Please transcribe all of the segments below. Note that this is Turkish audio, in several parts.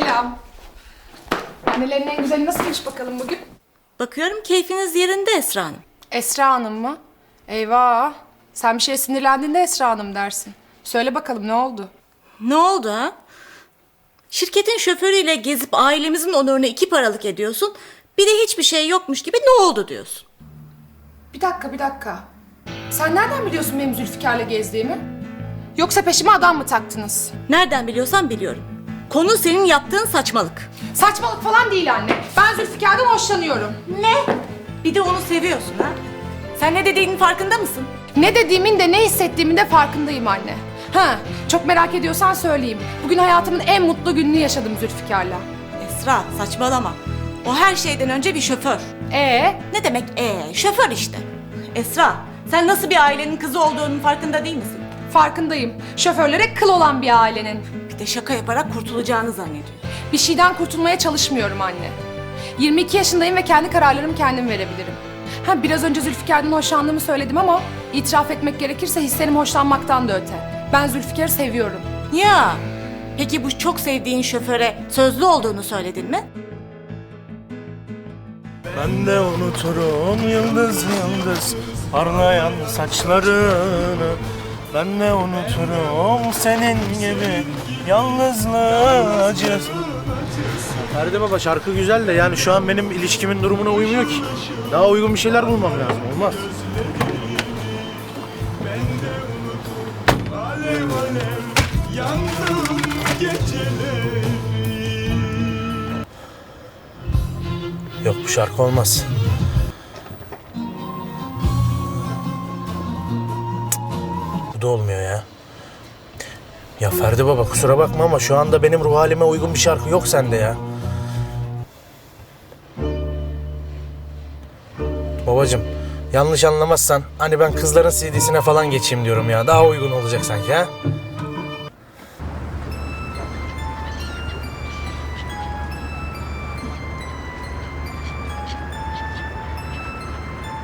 Selam. Annelerin en güzeli nasılmış bakalım bugün? Bakıyorum keyfiniz yerinde Esra Hanım. Esra Hanım mı? Eyvah. Sen bir şeye sinirlendiğinde Esra Hanım dersin. Söyle bakalım ne oldu? Ne oldu ha? Şirketin şoförüyle gezip ailemizin onurunu iki paralık ediyorsun. Bir de hiçbir şey yokmuş gibi ne oldu diyorsun. Bir dakika bir dakika. Sen nereden biliyorsun benim Zülfikar'la gezdiğimi? Yoksa peşime adam mı taktınız? Nereden biliyorsan biliyorum. Konu senin yaptığın saçmalık. Saçmalık falan değil anne. Ben Zülfikar'dan hoşlanıyorum. Ne? Bir de onu seviyorsun ha? Sen ne dediğinin farkında mısın? Ne dediğimin de ne hissettiğimin de farkındayım anne. Ha, çok merak ediyorsan söyleyeyim. Bugün hayatımın en mutlu gününü yaşadım Zülfikar'la. Esra saçmalama. O her şeyden önce bir şoför. Ee, Ne demek ee? Şoför işte. Esra sen nasıl bir ailenin kızı olduğunun farkında değil misin? farkındayım. Şoförlere kıl olan bir ailenin. Bir de şaka yaparak kurtulacağını zannediyor. Bir şeyden kurtulmaya çalışmıyorum anne. 22 yaşındayım ve kendi kararlarımı kendim verebilirim. Ha biraz önce Zülfikar'dan hoşlandığımı söyledim ama itiraf etmek gerekirse hislerim hoşlanmaktan da öte. Ben Zülfikar'ı seviyorum. Ya peki bu çok sevdiğin şoföre sözlü olduğunu söyledin mi? Ben de unuturum yıldız yıldız parlayan saçlarını Ben de unuturum senin gibi yalnızlığı acı Ferdi Baba şarkı güzel de yani şu an benim ilişkimin durumuna uymuyor ki. Daha uygun bir şeyler bulmam lazım. Olmaz. Yok bu şarkı olmaz. Bu da olmuyor ya. Ya Ferdi Baba kusura bakma ama şu anda benim ruh halime uygun bir şarkı yok sende ya. Babacım yanlış anlamazsan hani ben kızların CD'sine falan geçeyim diyorum ya. Daha uygun olacak sanki ha.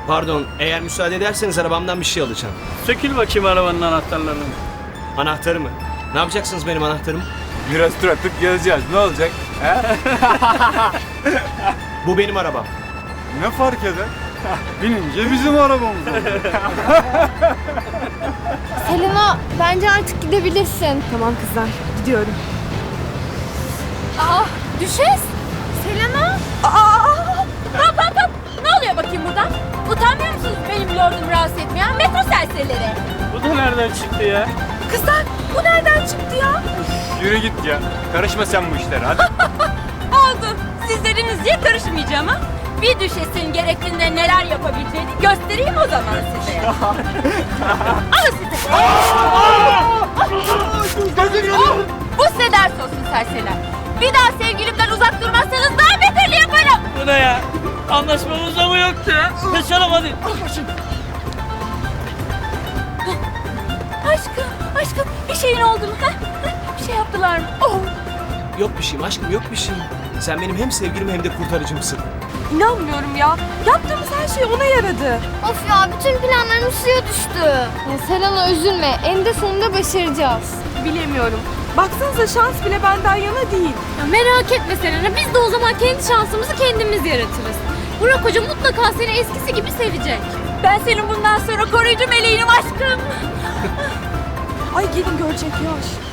Pardon, eğer müsaade ederseniz arabamdan bir şey alacağım. Sökül bakayım arabanın anahtarlarını. Anahtarı mı? Ne yapacaksınız benim anahtarımı? Biraz tur atıp geleceğiz. Ne olacak? Bu benim arabam. Ne fark eder? Binince bizim arabamız olur. Selena bence artık gidebilirsin. Tamam kızlar gidiyorum. Aa düşes. Selena. Hop hop ya? Kızlar bu nereden çıktı ya? Yürü git ya. Karışma sen bu işlere hadi. Oldu. Siz dediniz diye karışmayacağım ha. Bir düşesin gerektiğinde neler yapabileceğini göstereyim o zaman size. Alın size. Oh, bu size ders olsun serseriler. Bir daha sevgilimden uzak durmazsanız daha beterli yaparım. Bu ne ya? Anlaşmamız da mı yoktu ya? Kaçalım hadi. Aşkım, Mı? Oh. Yok bir şeyim aşkım, yok bir şeyim. Sen benim hem sevgilim hem de kurtarıcımsın. İnanmıyorum ya. Yaptığımız her şey ona yaradı. Of ya bütün planlarımız suya düştü. Ya Selena üzülme. Eninde sonunda başaracağız. Bilemiyorum. Baksanıza şans bile benden yana değil. Ya merak etme Selena. Biz de o zaman kendi şansımızı kendimiz yaratırız. Burak Hoca mutlaka seni eskisi gibi sevecek. Ben senin bundan sonra koruyucu meleğinim aşkım. Ay gelin görecek yaş.